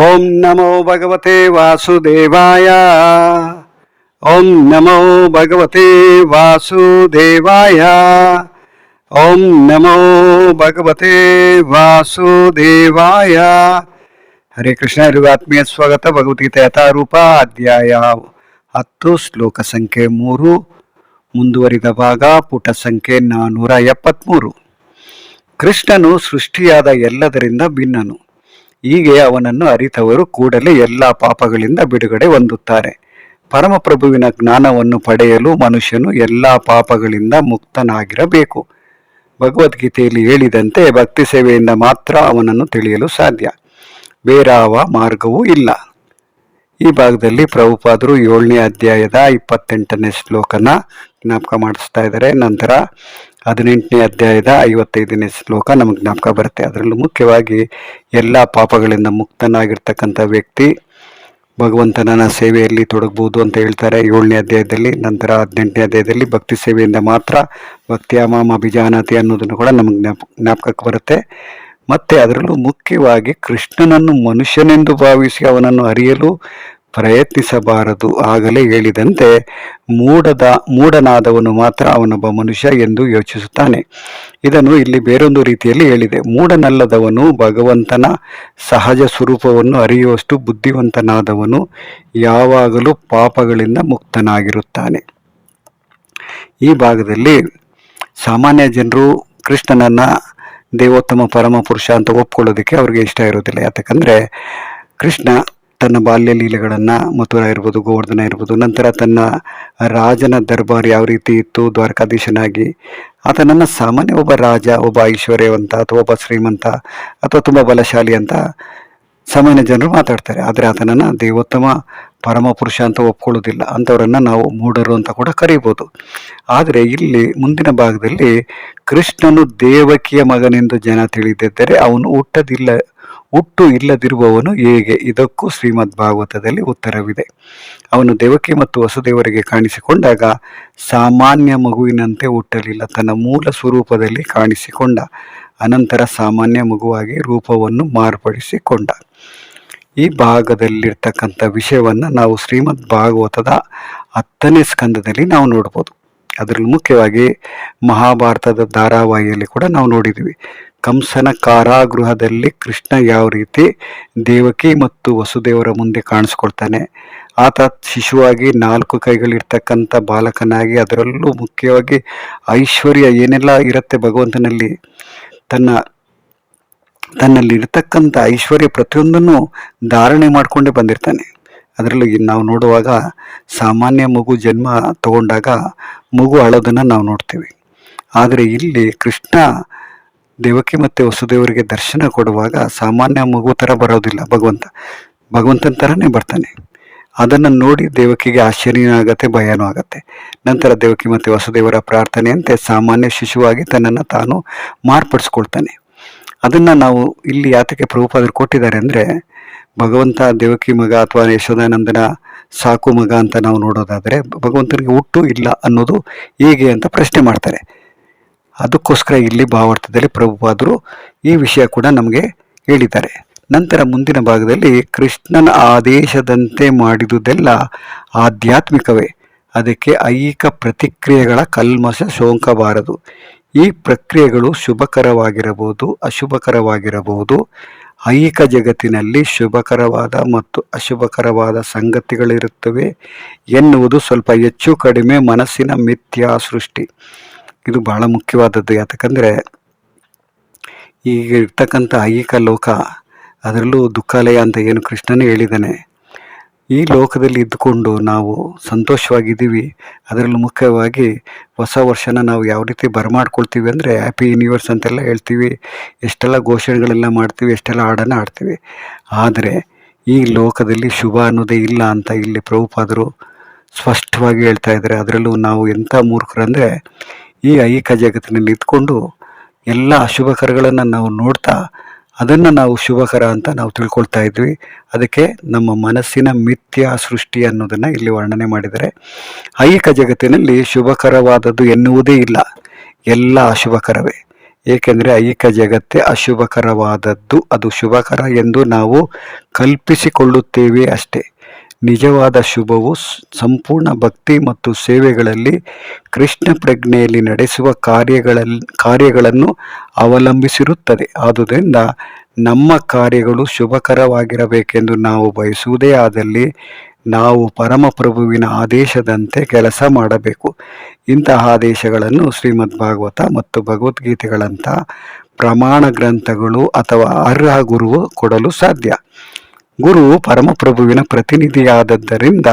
ಓಂ ನಮೋ ಭಗವತೆ ವಾಸುದೇವಾಯ. ಓಂ ನಮೋ ಭಗವತೆ ವಾಸುದೇವಾಯ. ಓಂ ನಮೋ ಭಗವತೆ ವಾಸುದೇವಾಯ. ಹರೇ ಕೃಷ್ಣ ಇರುವ ಆತ್ಮೀಯ, ಸ್ವಾಗತ. ಭಗವದ್ಗೀತೆ ಯಥಾರೂಪ, ಅಧ್ಯಾಯ ಹತ್ತು, ಶ್ಲೋಕ ಸಂಖ್ಯೆ ಮೂರು, ಮುಂದುವರಿದ ಭಾಗ, ಪುಟ ಸಂಖ್ಯೆ ನಾನ್ನೂರ ಎಪ್ಪತ್ತ್ಮೂರು ಕೃಷ್ಣನು ಸೃಷ್ಟಿಯಾದ ಎಲ್ಲದರಿಂದ ಭಿನ್ನನು. ಹೀಗೆ ಅವನನ್ನು ಅರಿತವರು ಕೂಡಲೇ ಎಲ್ಲ ಪಾಪಗಳಿಂದ ಬಿಡುಗಡೆ ಹೊಂದುತ್ತಾರೆ. ಪರಮಪ್ರಭುವಿನ ಜ್ಞಾನವನ್ನು ಪಡೆಯಲು ಮನುಷ್ಯನು ಎಲ್ಲ ಪಾಪಗಳಿಂದ ಮುಕ್ತನಾಗಿರಬೇಕು. ಭಗವದ್ಗೀತೆಯಲ್ಲಿ ಹೇಳಿದಂತೆ ಭಕ್ತಿ ಸೇವೆಯಿಂದ ಮಾತ್ರ ಅವನನ್ನು ತಿಳಿಯಲು ಸಾಧ್ಯ. ಬೇರಾವ ಮಾರ್ಗವೂ ಇಲ್ಲ. ಈ ಭಾಗದಲ್ಲಿ ಪ್ರಭುಪಾದರು ಏಳನೇ ಅಧ್ಯಾಯದ ಇಪ್ಪತ್ತೆಂಟನೇ ಶ್ಲೋಕನ ಜ್ಞಾಪಕ ಮಾಡಿಸ್ತಾ ಇದ್ದಾರೆ. ನಂತರ ಹದಿನೆಂಟನೇ ಅಧ್ಯಾಯದ ಐವತ್ತೈದನೇ ಶ್ಲೋಕ ನಮಗೆ ಜ್ಞಾಪಕ ಬರುತ್ತೆ. ಅದರಲ್ಲೂ ಮುಖ್ಯವಾಗಿ ಎಲ್ಲ ಪಾಪಗಳಿಂದ ಮುಕ್ತನಾಗಿರ್ತಕ್ಕಂಥ ವ್ಯಕ್ತಿ ಭಗವಂತನ ಸೇವೆಯಲ್ಲಿ ತೊಡಗಬಹುದು ಅಂತ ಹೇಳ್ತಾರೆ. ಏಳನೇ ಅಧ್ಯಾಯದಲ್ಲಿ, ನಂತರ ಹದಿನೆಂಟನೇ ಅಧ್ಯಾಯದಲ್ಲಿ ಭಕ್ತಿ ಸೇವೆಯಿಂದ ಮಾತ್ರ ಭಕ್ತಿಯ ಮಾಮ ಅಭಿಜಾನತಿ ಅನ್ನೋದನ್ನು ಕೂಡ ನಮಗೆ ಜ್ಞಾಪ, ಜ್ಞಾಪಕಕ್ಕೆ ಬರುತ್ತೆ. ಮತ್ತು ಅದರಲ್ಲೂ ಮುಖ್ಯವಾಗಿ ಕೃಷ್ಣನನ್ನು ಮನುಷ್ಯನೆಂದು ಭಾವಿಸಿ ಅವನನ್ನು ಅರಿಯಲು ಪ್ರಯತ್ನಿಸಬಾರದು ಆಗಲೇ ಹೇಳಿದಂತೆ ಮೂಡದ, ಮೂಡನಾದವನು ಮಾತ್ರ ಅವನೊಬ್ಬ ಮನುಷ್ಯ ಎಂದು ಯೋಚಿಸುತ್ತಾನೆ. ಇದನ್ನು ಇಲ್ಲಿ ಬೇರೊಂದು ರೀತಿಯಲ್ಲಿ ಹೇಳಿದೆ. ಮೂಡನಲ್ಲದವನು ಭಗವಂತನ ಸಹಜ ಸ್ವರೂಪವನ್ನು ಅರಿಯುವಷ್ಟು ಬುದ್ಧಿವಂತನಾದವನು ಯಾವಾಗಲೂ ಪಾಪಗಳಿಂದ ಮುಕ್ತನಾಗಿರುತ್ತಾನೆ. ಈ ಭಾಗದಲ್ಲಿ ಸಾಮಾನ್ಯ ಜನರು ಕೃಷ್ಣನನ್ನ ದೇವೋತ್ತಮ ಪರಮ ಪುರುಷ ಅಂತ ಒಪ್ಕೊಳ್ಳೋದಕ್ಕೆ ಅವ್ರಿಗೆ ಇಷ್ಟ ಇರೋದಿಲ್ಲ ಯಾಕಂದ್ರೆ ಕೃಷ್ಣ ತನ್ನ ಬಾಲ್ಯ ಲೀಲೆಗಳನ್ನು ಮಥುರಾ ಇರ್ಬೋದು, ಗೋವರ್ಧನ ಇರ್ಬೋದು, ನಂತರ ತನ್ನ ರಾಜನ ದರ್ಬಾರ್ ಯಾವ ರೀತಿ ಇತ್ತು, ದ್ವಾರಕಾಧೀಶನಾಗಿ ಆತನನ್ನು ಸಾಮಾನ್ಯ ಒಬ್ಬ ರಾಜ, ಒಬ್ಬ ಐಶ್ವರ್ಯವಂತ ಅಥವಾ ಒಬ್ಬ ಶ್ರೀಮಂತ ಅಥವಾ ತುಂಬ ಬಲಶಾಲಿ ಅಂತ ಸಾಮಾನ್ಯ ಜನರು ಮಾತಾಡ್ತಾರೆ. ಆದರೆ ಆತನನ್ನು ದೇವೋತ್ತಮ ಪರಮ ಪುರುಷ ಅಂತ ಒಪ್ಕೊಳ್ಳೋದಿಲ್ಲ ಅಂಥವರನ್ನು ನಾವು ಮೂಢರು ಅಂತ ಕೂಡ ಕರೀಬೋದು. ಆದರೆ ಇಲ್ಲಿ ಮುಂದಿನ ಭಾಗದಲ್ಲಿ ಕೃಷ್ಣನು ದೇವಕಿಯ ಮಗನೆಂದು ಜನ ತಿಳಿದಿದ್ದರೆ ಅವನು ಹುಟ್ಟದಿಲ್ಲ. ಹುಟ್ಟು ಇಲ್ಲದಿರುವವನು ಹೇಗೆ? ಇದಕ್ಕೂ ಶ್ರೀಮದ್ ಭಾಗವತದಲ್ಲಿ ಉತ್ತರವಿದೆ. ಅವನು ದೇವಕಿ ಮತ್ತು ವಸುದೇವರಿಗೆ ಕಾಣಿಸಿಕೊಂಡಾಗ ಸಾಮಾನ್ಯ ಮಗುವಿನಂತೆ ಹುಟ್ಟಲಿಲ್ಲ. ತನ್ನ ಮೂಲ ಸ್ವರೂಪದಲ್ಲಿ ಕಾಣಿಸಿಕೊಂಡ ಅನಂತರ ಸಾಮಾನ್ಯ ಮಗುವಾಗಿ ರೂಪವನ್ನು ಮಾರ್ಪಡಿಸಿಕೊಂಡ. ಈ ಭಾಗದಲ್ಲಿರ್ತಕ್ಕಂಥ ವಿಷಯವನ್ನು ನಾವು ಶ್ರೀಮದ್ ಭಾಗವತದ ಹತ್ತನೇ ಸ್ಕಂದದಲ್ಲಿ ನಾವು ನೋಡ್ಬೋದು. ಅದರಲ್ಲಿ ಮುಖ್ಯವಾಗಿ ಮಹಾಭಾರತದ ಧಾರಾವಾಹಿಯಲ್ಲಿ ಕೂಡ ನಾವು ನೋಡಿದ್ವಿ ಕಂಸನ ಕಾರಾಗೃಹದಲ್ಲಿ ಕೃಷ್ಣ ಯಾವ ರೀತಿ ದೇವಕಿ ಮತ್ತು ವಸುದೇವರ ಮುಂದೆ ಕಾಣಿಸ್ಕೊಳ್ತಾನೆ. ಆತ ಶಿಶುವಾಗಿ ನಾಲ್ಕು ಕೈಗಳಿರ್ತಕ್ಕಂಥ ಬಾಲಕನಾಗಿ ಅದರಲ್ಲೂ ಮುಖ್ಯವಾಗಿ ಐಶ್ವರ್ಯ ಏನೆಲ್ಲ ಇರುತ್ತೆ ಭಗವಂತನಲ್ಲಿ. ತನ್ನ ತನ್ನಲ್ಲಿ ಇರತಕ್ಕಂಥ ಐಶ್ವರ್ಯ ಪ್ರತಿಯೊಂದನ್ನು ಧಾರಣೆ ಮಾಡಿಕೊಂಡೇ ಬಂದಿರ್ತಾನೆ. ಅದರಲ್ಲೂ ನಾವು ನೋಡುವಾಗ ಸಾಮಾನ್ಯ ಮಗು ಜನ್ಮ ತಗೊಂಡಾಗ ಮಗು ಅಳೋದನ್ನು ನಾವು ನೋಡ್ತೀವಿ. ಆದರೆ ಇಲ್ಲಿ ಕೃಷ್ಣ ದೇವಕಿ ಮತ್ತು ವಸುದೇವರಿಗೆ ದರ್ಶನ ಕೊಡುವಾಗ ಸಾಮಾನ್ಯ ಮಗು ಥರ ಬರೋದಿಲ್ಲ. ಭಗವಂತ, ಭಗವಂತನ ಥರನೇ ಬರ್ತಾನೆ. ಅದನ್ನು ನೋಡಿ ದೇವಕಿಗೆ ಆಶ್ಚರ್ಯನೂ ಆಗತ್ತೆ, ಭಯನೂ ಆಗತ್ತೆ. ನಂತರ ದೇವಕಿ ಮತ್ತು ವಸುದೇವರ ಪ್ರಾರ್ಥನೆಯಂತೆ ಸಾಮಾನ್ಯ ಶಿಶುವಾಗಿ ತನ್ನನ್ನು ತಾನು ಮಾರ್ಪಡಿಸ್ಕೊಳ್ತಾನೆ. ಅದನ್ನು ನಾವು ಇಲ್ಲಿ ಯಾತಕ್ಕೆ ಪ್ರಭುಪಾದರು ಕೊಟ್ಟಿದ್ದಾರೆ ಅಂದರೆ, ಭಗವಂತ ದೇವಕಿ ಮಗ ಅಥವಾ ಯಶೋದಾನಂದನ ಸಾಕು ಮಗ ಅಂತ ನಾವು ನೋಡೋದಾದರೆ, ಭಗವಂತನಿಗೆ ಹುಟ್ಟು ಇಲ್ಲ ಅನ್ನೋದು ಹೇಗೆ ಅಂತ ಪ್ರಶ್ನೆ ಮಾಡ್ತಾರೆ. ಅದಕ್ಕೋಸ್ಕರ ಇಲ್ಲಿ ಭಾವಾರ್ಥದಲ್ಲಿ ಪ್ರಭುಪಾದರು ಈ ವಿಷಯ ಕೂಡ ನಮಗೆ ಹೇಳಿದ್ದಾರೆ. ನಂತರ ಮುಂದಿನ ಭಾಗದಲ್ಲಿ ಕೃಷ್ಣನ ಆದೇಶದಂತೆ ಮಾಡಿದುದೆಲ್ಲ ಆಧ್ಯಾತ್ಮಿಕವೇ. ಅದಕ್ಕೆ ಐಹಿಕ ಪ್ರತಿಕ್ರಿಯೆಗಳ ಕಲ್ಮಶ ಸೋಂಕಬಾರದು ಈ ಪ್ರಕ್ರಿಯೆಗಳು ಶುಭಕರವಾಗಿರಬಹುದು, ಅಶುಭಕರವಾಗಿರಬಹುದು. ಐಹಿಕ ಜಗತ್ತಿನಲ್ಲಿ ಶುಭಕರವಾದ ಮತ್ತು ಅಶುಭಕರವಾದ ಸಂಗತಿಗಳಿರುತ್ತವೆ ಎನ್ನುವುದು ಸ್ವಲ್ಪ ಹೆಚ್ಚು ಕಡಿಮೆ ಮನಸ್ಸಿನ ಮಿಥ್ಯಾ ಸೃಷ್ಟಿ. ಇದು ಬಹಳ ಮುಖ್ಯವಾದದ್ದು. ಯಾತಕ್ಕಂದರೆ ಈಗ ಇರ್ತಕ್ಕಂಥ ಐಹಿಕ ಲೋಕ, ಅದರಲ್ಲೂ ದುಃಖಾಲಯ ಅಂತ ಏನು ಕೃಷ್ಣನೇ ಹೇಳಿದ್ದಾನೆ. ಈ ಲೋಕದಲ್ಲಿ ಇದ್ದುಕೊಂಡು ನಾವು ಸಂತೋಷವಾಗಿದ್ದೀವಿ. ಅದರಲ್ಲೂ ಮುಖ್ಯವಾಗಿ ಹೊಸ ವರ್ಷನ ನಾವು ಯಾವ ರೀತಿ ಬರಮಾಡ್ಕೊಳ್ತೀವಿ ಅಂದರೆ ಹ್ಯಾಪಿ ಯೂನಿವರ್ಸ್ ಅಂತೆಲ್ಲ ಹೇಳ್ತೀವಿ. ಎಷ್ಟೆಲ್ಲ ಘೋಷಣೆಗಳೆಲ್ಲ ಮಾಡ್ತೀವಿ, ಎಷ್ಟೆಲ್ಲ ಹಾಡನ್ನು ಆಡ್ತೀವಿ ಆದರೆ ಈ ಲೋಕದಲ್ಲಿ ಶುಭ ಅನ್ನೋದೇ ಇಲ್ಲ ಅಂತ ಇಲ್ಲಿ ಪ್ರಭುಪಾದರು ಸ್ಪಷ್ಟವಾಗಿ ಹೇಳ್ತಾ ಇದ್ದಾರೆ. ಅದರಲ್ಲೂ ನಾವು ಎಂಥ ಈ ಐಹಿಕ ಜಗತ್ತಿನಲ್ಲಿ ನಿಂತ್ಕೊಂಡು ಎಲ್ಲ ಅಶುಭಕರಗಳನ್ನು ನಾವು ನೋಡ್ತಾ ಅದನ್ನು ನಾವು ಶುಭಕರ ಅಂತ ನಾವು ತಿಳ್ಕೊಳ್ತಾ ಇದ್ವಿ. ಅದಕ್ಕೆ ನಮ್ಮ ಮನಸ್ಸಿನ ಮಿಥ್ಯ ಸೃಷ್ಟಿ ಅನ್ನೋದನ್ನು ಇಲ್ಲಿ ವರ್ಣನೆ ಮಾಡಿದ್ದಾರೆ. ಐಕ ಜಗತ್ತಿನಲ್ಲಿ ಶುಭಕರವಾದದ್ದು ಎನ್ನುವುದೇ ಇಲ್ಲ. ಎಲ್ಲ ಅಶುಭಕರವೇ. ಏಕೆಂದರೆ ಐಕ ಜಗತ್ತೇ ಅಶುಭಕರವಾದದ್ದು ಅದು ಶುಭಕರ ಎಂದು ನಾವು ಕಲ್ಪಿಸಿಕೊಳ್ಳುತ್ತೇವೆ ಅಷ್ಟೇ. ನಿಜವಾದ ಶುಭವು ಸಂಪೂರ್ಣ ಭಕ್ತಿ ಮತ್ತು ಸೇವೆಗಳಲ್ಲಿ ಕೃಷ್ಣ ಪ್ರಜ್ಞೆಯಲ್ಲಿ ನಡೆಸುವ ಕಾರ್ಯಗಳಲ್ಲಿ ಕಾರ್ಯಗಳನ್ನು ಅವಲಂಬಿಸಿರುತ್ತದೆ. ಆದುದರಿಂದ ನಮ್ಮ ಕಾರ್ಯಗಳು ಶುಭಕರವಾಗಿರಬೇಕೆಂದು ನಾವು ಬಯಸುವುದೇ ಆದಲ್ಲಿ ನಾವು ಪರಮಪ್ರಭುವಿನ ಆದೇಶದಂತೆ ಕೆಲಸ ಮಾಡಬೇಕು. ಇಂತಹ ಆದೇಶಗಳನ್ನು ಶ್ರೀಮದ್ ಭಾಗವತ ಮತ್ತು ಭಗವದ್ಗೀತೆಗಳಂತಹ ಪ್ರಮಾಣ ಗ್ರಂಥಗಳು ಅಥವಾ ಅರ್ಹ ಗುರುವು ಕೊಡಲು ಸಾಧ್ಯ. ಗುರು ಪರಮಪ್ರಭುವಿನ ಪ್ರತಿನಿಧಿಯಾದದ್ದರಿಂದ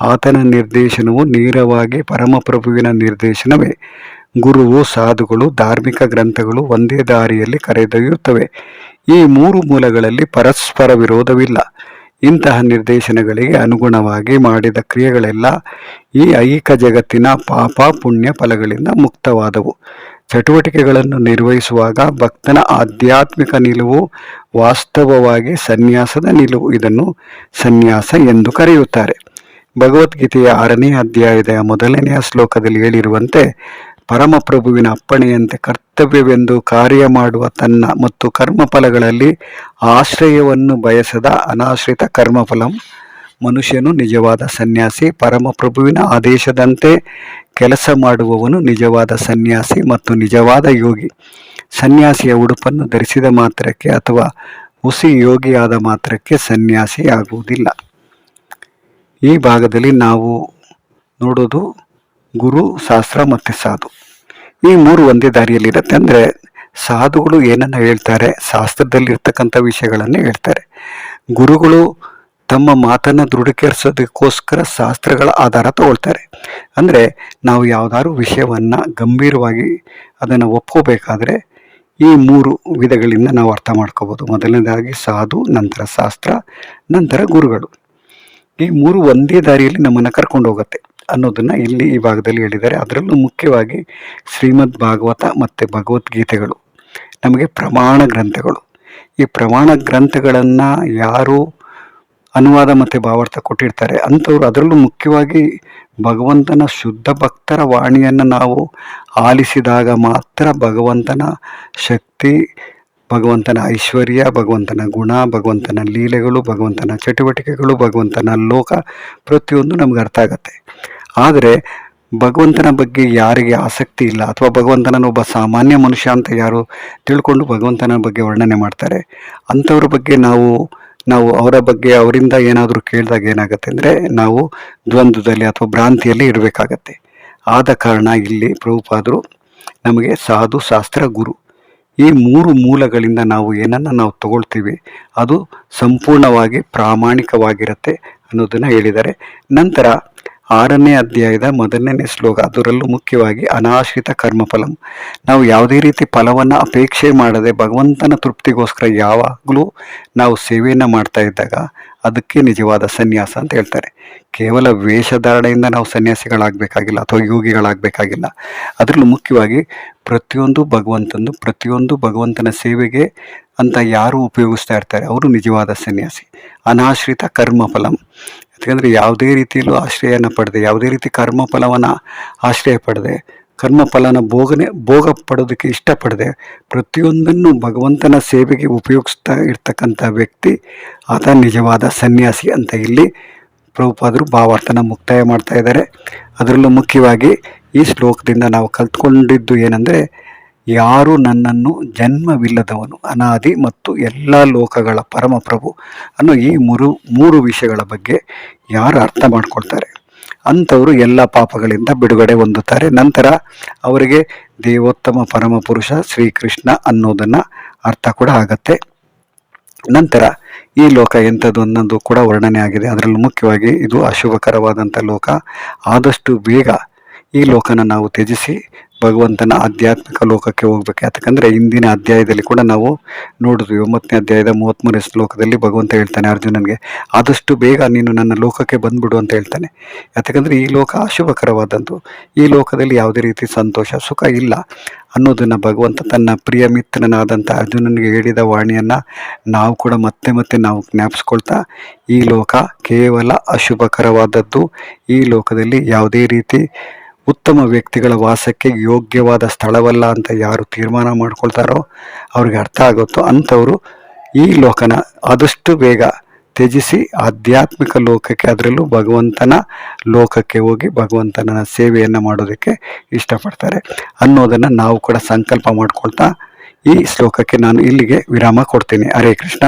ಆತನ ನಿರ್ದೇಶನವು ನೇರವಾಗಿ ಪರಮಪ್ರಭುವಿನ ನಿರ್ದೇಶನವೇ. ಗುರುವು ಸಾಧುಗಳು, ಧಾರ್ಮಿಕ ಗ್ರಂಥಗಳು ಒಂದೇ ದಾರಿಯಲ್ಲಿ ಕರೆದೊಯ್ಯುತ್ತವೆ. ಈ ಮೂರು ಮೂಲಗಳಲ್ಲಿ ಪರಸ್ಪರ ವಿರೋಧವಿಲ್ಲ. ಇಂತಹ ನಿರ್ದೇಶನಗಳಿಗೆ ಅನುಗುಣವಾಗಿ ಮಾಡಿದ ಕ್ರಿಯೆಗಳೆಲ್ಲ ಈ ಐಹಿಕ ಜಗತ್ತಿನ ಪಾಪ ಪುಣ್ಯ ಫಲಗಳಿಂದ ಮುಕ್ತವಾದವು. ಚಟುವಟಿಕೆಗಳನ್ನು ನಿರ್ವಹಿಸುವಾಗ ಭಕ್ತನ ಆಧ್ಯಾತ್ಮಿಕ ನಿಲುವು ವಾಸ್ತವವಾಗಿ ಸನ್ಯಾಸದ ನಿಲುವು ಇದನ್ನು ಸನ್ಯಾಸ ಎಂದು ಕರೆಯುತ್ತಾರೆ. ಭಗವದ್ಗೀತೆಯ ಆರನೇ ಅಧ್ಯಾಯದ ಮೊದಲನೆಯ ಶ್ಲೋಕದಲ್ಲಿ ಹೇಳಿರುವಂತೆ, ಪರಮಪ್ರಭುವಿನ ಅಪ್ಪಣೆಯಂತೆ ಕರ್ತವ್ಯವೆಂದು ಕಾರ್ಯ ಮಾಡುವ ತನ್ನ ಮತ್ತು ಕರ್ಮಫಲಗಳಲ್ಲಿ ಆಶ್ರಯವನ್ನು ಬಯಸದ ಅನಾಶ್ರಿತ ಕರ್ಮಫಲಂ ಮನುಷ್ಯನು ನಿಜವಾದ ಸನ್ಯಾಸಿ, ಪರಮಪ್ರಭುವಿನ ಆದೇಶದಂತೆ ಕೆಲಸ ಮಾಡುವವನು ನಿಜವಾದ ಸನ್ಯಾಸಿ ಮತ್ತು ನಿಜವಾದ ಯೋಗಿ. ಸನ್ಯಾಸಿಯ ಉಡುಪನ್ನು ಧರಿಸಿದ ಮಾತ್ರಕ್ಕೆ ಅಥವಾ ಹುಸಿ ಯೋಗಿಯಾದ ಮಾತ್ರಕ್ಕೆ ಸನ್ಯಾಸಿ ಆಗುವುದಿಲ್ಲ. ಈ ಭಾಗದಲ್ಲಿ ನಾವು ನೋಡೋದು ಗುರು, ಶಾಸ್ತ್ರ ಮತ್ತು ಸಾಧು. ಈ ಮೂರು ಒಂದೇ ದಾರಿಯಲ್ಲಿರುತ್ತೆ ಅಂದರೆ ಸಾಧುಗಳು ಏನನ್ನು ಹೇಳ್ತಾರೆ? ಶಾಸ್ತ್ರದಲ್ಲಿರ್ತಕ್ಕಂಥ ವಿಷಯಗಳನ್ನು ಹೇಳ್ತಾರೆ. ಗುರುಗಳು ತಮ್ಮ ಮಾತನ್ನು ದೃಢೀಕರಿಸೋದಕ್ಕೋಸ್ಕರ ಶಾಸ್ತ್ರಗಳ ಆಧಾರ ತಗೊಳ್ತಾರೆ. ಅಂದರೆ ನಾವು ಯಾವುದಾದ್ರು ವಿಷಯವನ್ನು ಗಂಭೀರವಾಗಿ ಅದನ್ನು ಒಪ್ಕೋಬೇಕಾದ್ರೆ ಈ ಮೂರು ವಿಧಗಳಿಂದ ನಾವು ಅರ್ಥ ಮಾಡ್ಕೋಬೋದು. ಮೊದಲನೇದಾಗಿ ಸಾಧು, ನಂತರ ಶಾಸ್ತ್ರ, ನಂತರ ಗುರುಗಳು. ಈ ಮೂರು ಒಂದೇ ದಾರಿಯಲ್ಲಿ ನಮ್ಮನ್ನು ಕರ್ಕೊಂಡು ಹೋಗುತ್ತೆ ಅನ್ನೋದನ್ನು ಇಲ್ಲಿ ಈ ಭಾಗದಲ್ಲಿ ಹೇಳಿದ್ದಾರೆ. ಅದರಲ್ಲೂ ಮುಖ್ಯವಾಗಿ ಶ್ರೀಮದ್ ಭಾಗವತ ಮತ್ತು ಭಗವದ್ಗೀತೆಗಳು. ನಮಗೆ ಪ್ರಮಾಣ ಗ್ರಂಥಗಳು. ಈ ಪ್ರಮಾಣ ಗ್ರಂಥಗಳನ್ನು ಯಾರು ಅನುವಾದ ಮತ್ತು ಭಾವಾರ್ಥ ಕೊಟ್ಟಿರ್ತಾರೆ. ಅಂಥವ್ರು ಅದರಲ್ಲೂ ಮುಖ್ಯವಾಗಿ ಭಗವಂತನ ಶುದ್ಧ ಭಕ್ತರ ವಾಣಿಯನ್ನು ನಾವು ಆಲಿಸಿದಾಗ ಮಾತ್ರ ಭಗವಂತನ ಶಕ್ತಿ, ಭಗವಂತನ ಐಶ್ವರ್ಯ, ಭಗವಂತನ ಗುಣ, ಭಗವಂತನ ಲೀಲೆಗಳು, ಭಗವಂತನ ಚಟುವಟಿಕೆಗಳು, ಭಗವಂತನ ಲೋಕ ಪ್ರತಿಯೊಂದು ನಮ್ಗೆ ಅರ್ಥ ಆಗತ್ತೆ. ಆದರೆ ಭಗವಂತನ ಬಗ್ಗೆ ಯಾರಿಗೆ ಆಸಕ್ತಿ ಇಲ್ಲ ಅಥವಾ ಭಗವಂತನನ್ನು ಒಬ್ಬ ಸಾಮಾನ್ಯ ಮನುಷ್ಯ ಅಂತ ಯಾರು ತಿಳ್ಕೊಂಡು ಭಗವಂತನ ಬಗ್ಗೆ ವರ್ಣನೆ ಮಾಡ್ತಾರೆ. ಅಂಥವ್ರ ಬಗ್ಗೆ ನಾವು ನಾವು ಅವರ ಬಗ್ಗೆ ಅವರಿಂದ ಏನಾದರೂ ಕೇಳಿದಾಗ ಏನಾಗುತ್ತೆ ಅಂದರೆ ನಾವು ದ್ವಂದ್ವದಲ್ಲಿ ಅಥವಾ ಭ್ರಾಂತಿಯಲ್ಲಿ ಇರಬೇಕಾಗತ್ತೆ. ಆದ ಕಾರಣ ಇಲ್ಲಿ ಪ್ರಭುಪಾದರು ನಮಗೆ ಸಾಧು ಶಾಸ್ತ್ರ ಗುರು. ಈ ಮೂರು ಮೂಲಗಳಿಂದ ನಾವು ಏನನ್ನು ನಾವು ತಗೊಳ್ತೀವಿ, ಅದು ಸಂಪೂರ್ಣವಾಗಿ ಪ್ರಾಮಾಣಿಕವಾಗಿರುತ್ತೆ ಅನ್ನೋದನ್ನು ಹೇಳಿದ್ದಾರೆ. ನಂತರ ಆರನೇ ಅಧ್ಯಾಯದ ಮೊದಲನೇ ಶ್ಲೋಕ. ಅದರಲ್ಲೂ ಮುಖ್ಯವಾಗಿ ಅನಾಶ್ರಿತ ಕರ್ಮಫಲಂ. ನಾವು ಯಾವುದೇ ರೀತಿ ಫಲವನ್ನು ಅಪೇಕ್ಷೆ ಮಾಡದೆ ಭಗವಂತನ ತೃಪ್ತಿಗೋಸ್ಕರ ಯಾವಾಗಲೂ ನಾವು ಸೇವೆಯನ್ನು ಮಾಡ್ತಾ ಇದ್ದಾಗ ಅದಕ್ಕೆ ನಿಜವಾದ ಸನ್ಯಾಸ ಅಂತ ಹೇಳ್ತಾರೆ. ಕೇವಲ ವೇಷಧಾರಣೆಯಿಂದ ನಾವು ಸನ್ಯಾಸಿಗಳಾಗಬೇಕಾಗಿಲ್ಲ ಅಥವಾ ಯೋಗಿಗಳಾಗಬೇಕಾಗಿಲ್ಲ. ಅದರಲ್ಲೂ ಮುಖ್ಯವಾಗಿ ಪ್ರತಿಯೊಂದು ಭಗವಂತಂದು ಪ್ರತಿಯೊಂದು ಭಗವಂತನ ಸೇವೆಗೆ ಅಂತ ಯಾರು ಉಪಯೋಗಿಸ್ತಾ ಇರ್ತಾರೆ? ಅವರು ನಿಜವಾದ ಸನ್ಯಾಸಿ. ಅನಾಶ್ರಿತ ಕರ್ಮಫಲಂ. ಯಾಕಂದರೆ ಯಾವುದೇ ರೀತಿಯಲ್ಲೂ ಆಶ್ರಯನ ಪಡೆದೆ, ಯಾವುದೇ ರೀತಿ ಕರ್ಮಫಲವನ್ನು ಆಶ್ರಯ ಪಡೆದೆ, ಕರ್ಮಫಲನ ಭೋಗನೆ, ಭೋಗ ಪಡೋದಕ್ಕೆ ಇಷ್ಟಪಡದೆ ಪ್ರತಿಯೊಂದನ್ನು ಭಗವಂತನ ಸೇವೆಗೆ ಉಪಯೋಗಿಸ್ತಾ ಇರ್ತಕ್ಕಂಥ ವ್ಯಕ್ತಿ ಆತ ನಿಜವಾದ ಸನ್ಯಾಸಿ ಅಂತ ಇಲ್ಲಿ ಪ್ರಭುಪಾದರು ಭಾವಾರ್ಥನ ಮುಕ್ತಾಯ ಮಾಡ್ತಾ ಇದ್ದಾರೆ. ಅದರಲ್ಲೂ ಮುಖ್ಯವಾಗಿ ಈ ಶ್ಲೋಕದಿಂದ ನಾವು ಕಲ್ತ್ಕೊಂಡಿದ್ದು ಏನಂದರೆ ಯಾರು ನನ್ನನ್ನು ಜನ್ಮವಿಲ್ಲದವನು, ಅನಾದಿ ಮತ್ತು ಎಲ್ಲ ಲೋಕಗಳ ಪರಮಪ್ರಭು ಅನ್ನೋ ಈ ಮೂರು ಮೂರು ವಿಷಯಗಳ ಬಗ್ಗೆ ಯಾರು ಅರ್ಥ ಮಾಡ್ಕೊಳ್ತಾರೆ? ಅಂಥವರು ಎಲ್ಲ ಪಾಪಗಳಿಂದ ಬಿಡುಗಡೆ ಹೊಂದುತ್ತಾರೆ. ನಂತರ ಅವರಿಗೆ ದೇವೋತ್ತಮ ಪರಮಪುರುಷ ಶ್ರೀಕೃಷ್ಣ ಅನ್ನೋದನ್ನು ಅರ್ಥ ಕೂಡ ಆಗತ್ತೆ. ನಂತರ ಈ ಲೋಕ ಎಂಥದ್ದು ಅನ್ನೋದು ಕೂಡ ವರ್ಣನೆ ಆಗಿದೆ. ಅದರಲ್ಲೂ ಮುಖ್ಯವಾಗಿ ಇದು ಅಶುಭಕರವಾದಂಥ ಲೋಕ. ಆದಷ್ಟು ಬೇಗ ಈ ಲೋಕನ ನಾವು ತ್ಯಜಿಸಿ ಭಗವಂತನ ಆಧ್ಯಾತ್ಮಿಕ ಲೋಕಕ್ಕೆ ಹೋಗ್ಬೇಕು. ಯಾಕಂದರೆ ಹಿಂದಿನ ಅಧ್ಯಾಯದಲ್ಲಿ ಕೂಡ ನಾವು ನೋಡಿದ್ವಿ. ಒಂಬತ್ತನೇ ಅಧ್ಯಾಯದ ಮೂವತ್ತ್ಮೂರನೇ ಶ್ಲೋಕದಲ್ಲಿ ಭಗವಂತ ಹೇಳ್ತಾನೆ ಅರ್ಜುನನಿಗೆ, ಆದಷ್ಟು ಬೇಗ ನೀನು ನನ್ನ ಲೋಕಕ್ಕೆ ಬಂದ್ಬಿಡು ಅಂತ ಹೇಳ್ತಾನೆ. ಯಾಕಂದರೆ ಈ ಲೋಕ ಅಶುಭಕರವಾದಂತು ಈ ಲೋಕದಲ್ಲಿ ಯಾವುದೇ ರೀತಿ ಸಂತೋಷ, ಸುಖ ಇಲ್ಲ ಅನ್ನೋದನ್ನು ಭಗವಂತ ತನ್ನ ಪ್ರಿಯ ಮಿತ್ರನಾದಂಥ ಅರ್ಜುನನಿಗೆ ಹೇಳಿದ ವಾಣಿಯನ್ನು ನಾವು ಕೂಡ ಮತ್ತೆ ಮತ್ತೆ ನಾವು ಜ್ಞಾಪಿಸ್ಕೊಳ್ತಾ, ಈ ಲೋಕ ಕೇವಲ ಅಶುಭಕರವಾದದ್ದು. ಈ ಲೋಕದಲ್ಲಿ ಯಾವುದೇ ರೀತಿ ಉತ್ತಮ ವ್ಯಕ್ತಿಗಳ ವಾಸಕ್ಕೆ ಯೋಗ್ಯವಾದ ಸ್ಥಳವಲ್ಲ ಅಂತ ಯಾರು ತೀರ್ಮಾನ ಮಾಡ್ಕೊಳ್ತಾರೋ ಅವ್ರಿಗೆ ಅರ್ಥ ಆಗುತ್ತೋ ಅಂಥವರು ಈ ಲೋಕನ ಆದಷ್ಟು ಬೇಗ ತ್ಯಜಿಸಿ ಆಧ್ಯಾತ್ಮಿಕ ಲೋಕಕ್ಕೆ ಅದರಲ್ಲೂ ಭಗವಂತನ ಲೋಕಕ್ಕೆ ಹೋಗಿ ಭಗವಂತನ ಸೇವೆಯನ್ನು ಮಾಡೋದಕ್ಕೆ ಇಷ್ಟಪಡ್ತಾರೆ. ಅನ್ನೋದನ್ನು ನಾವು ಕೂಡ ಸಂಕಲ್ಪ ಮಾಡ್ಕೊಳ್ತಾ ಈ ಶ್ಲೋಕಕ್ಕೆ ನಾನು ಇಲ್ಲಿಗೆ ವಿರಾಮ ಕೊಡ್ತೀನಿ. ಹರೇ ಕೃಷ್ಣ.